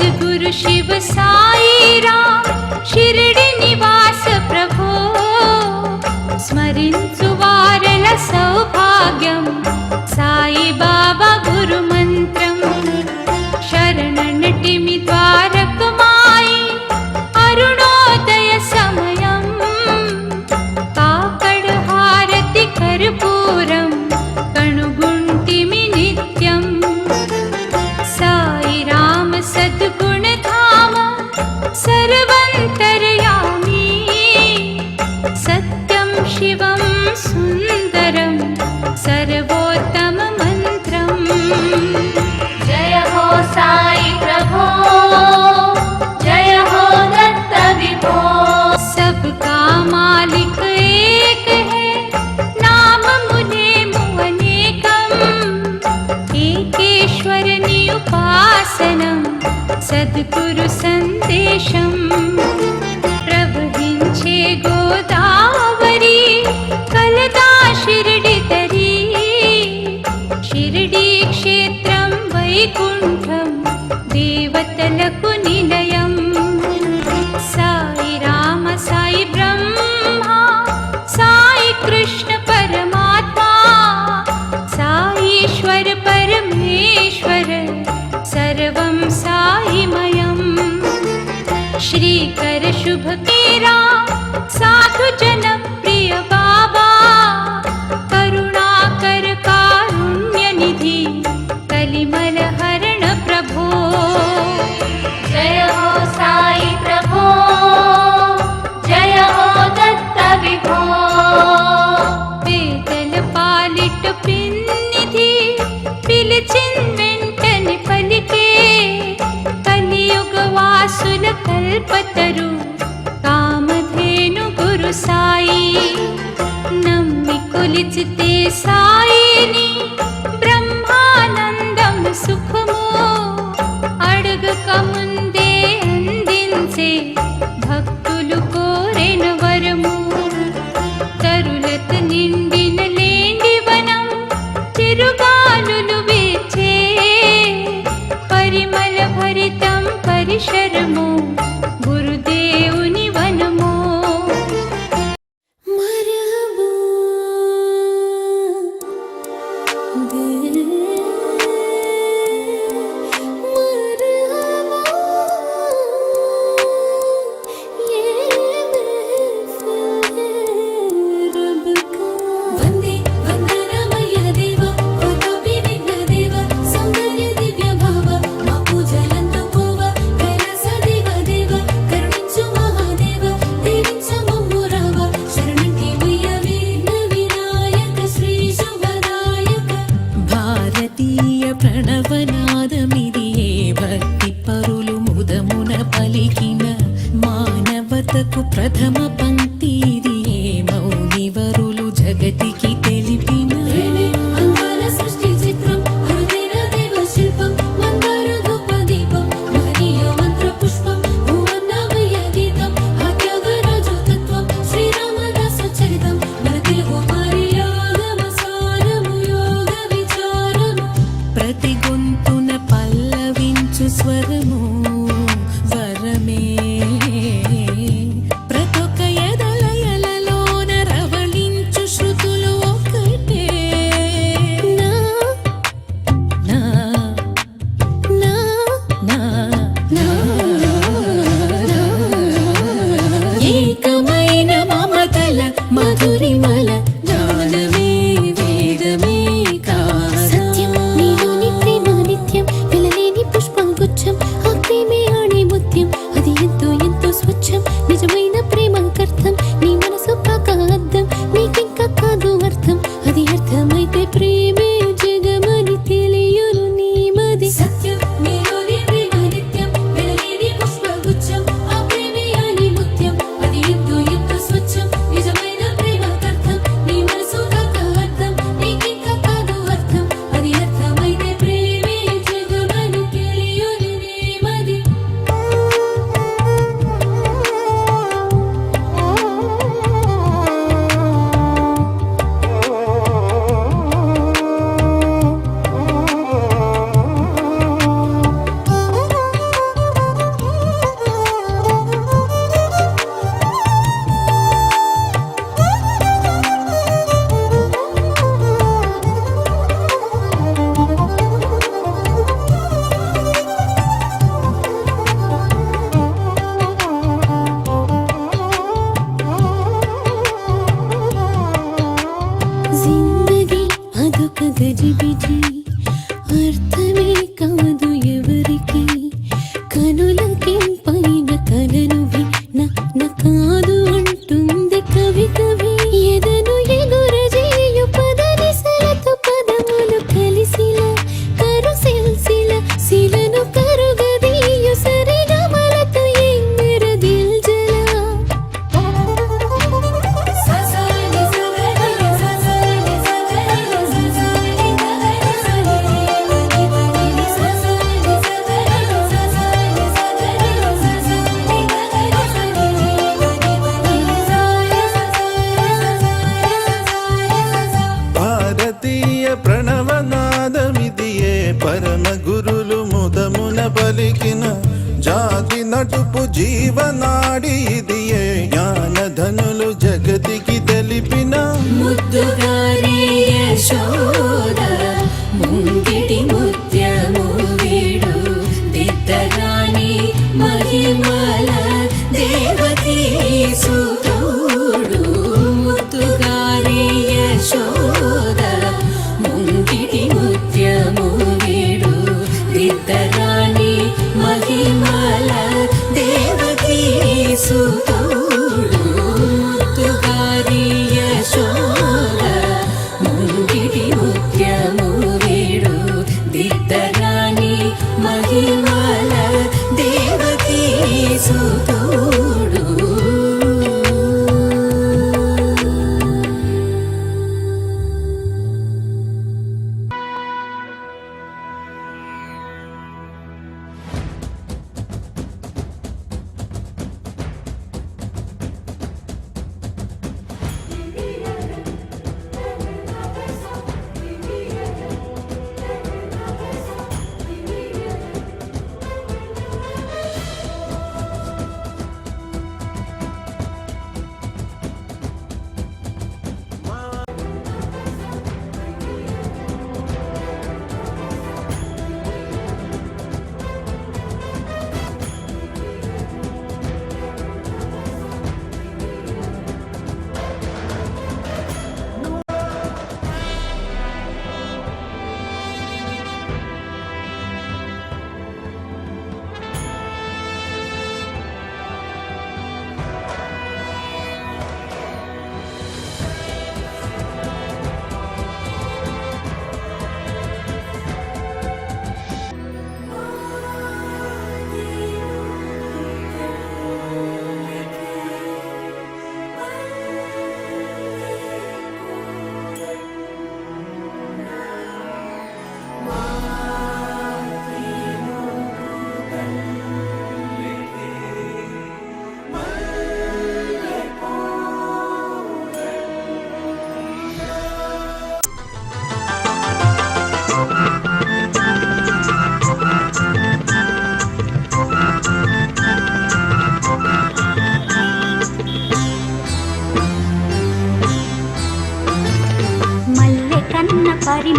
सद्गुरु शिव साई राम शिरडि निवास प्रभो। स्मरिन्तु वारण सौभाग्यम्। सर्वन्तर्या సద్గురు సందేశం ప్రవహించే గోదావరి కలదా షిరిడి తరి. షిరిడి క్షేత్రం వైకుంఠం श्रीकर शुभ केरा साधु जन पतरु कामधेनु गुरु साई। नम्मि कुलिचिते सायिनि ब्रह्मानन्दं सुखमो। अडगकमुन्दे अन्दिञ्चे भक्तुलु कोरेन वरमु। ुरु सालिते ब्रह्मानन्दोन्दे भक्तुलेण्डिवनं परिमल भरितं परिशरमो। Mother. ನಡುಪು ಜೀವನಾಡಿಯ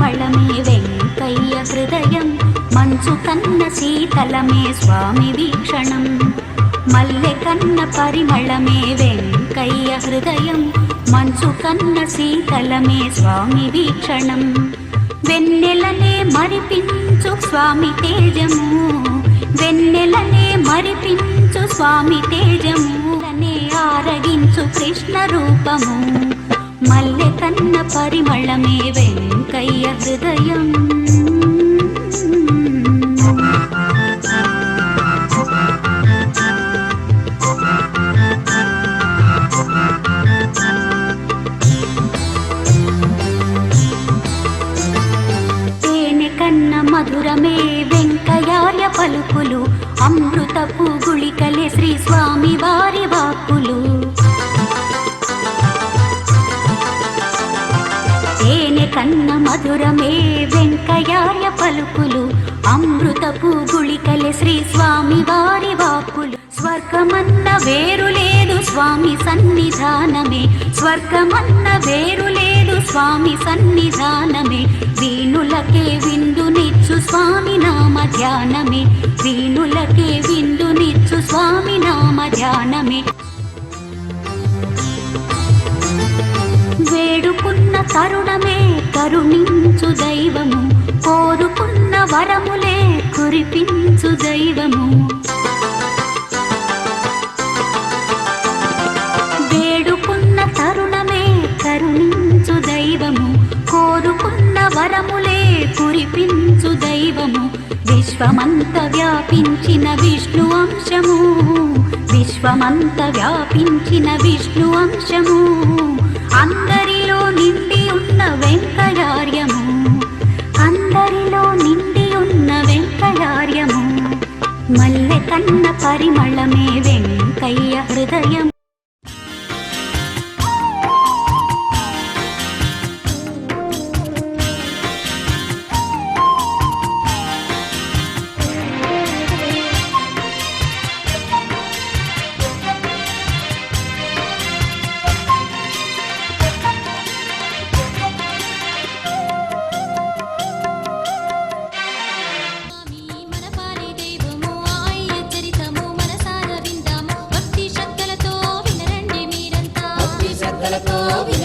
పరిమళమే వెంకయ్య హృదయం మంచు కన్న శీతలమే స్వామి వీక్షణం. మల్లె కన్న పరిమళమే వెంకయ్య హృదయం మంచు కన్న శీతలమే స్వామి వీక్షణం. వెన్నెలనే మరిపించు స్వామి తేజము వెన్నెలనే మరిపించు స్వామి తేజము. అనే ఆరగించు కృష్ణ రూపము. మల్లె కన్న పరిమళమే వెంకయ్య హృదయం అమృతపు గుళికలే శ్రీ స్వామి వారి వాక్కులు. స్వర్గమన్న వేరు లేదు స్వామి సన్నిధానమే. స్వర్గమన్న వేరు లేదు స్వామి సన్నిధానమే. వీణులకే విందునిచ్చు స్వామి నామ ధ్యానమే. వీణులకే విందునిచ్చు స్వామి నామ ధ్యానమే. వేడుకున్న తరుణమే కరుణించు దైవము కోరుకున్న వరములే కురిపించు దైవము. వేడుకున్న తరుణమే కరుణించు దైవము కోరుకున్న వరములే కురిపించు దైవము. విశ్వమంత వ్యాపించిన విష్ణు అంశము విశ్వమంత వ్యాపించిన విష్ణు అంశము. అన్న నిండి ఉన్న వెంకటార్యము. అందరిలో నిండి ఉన్న వెంకటార్యము. మల్లె కన్న పరిమళమే వెంకయ్య హృదయం de.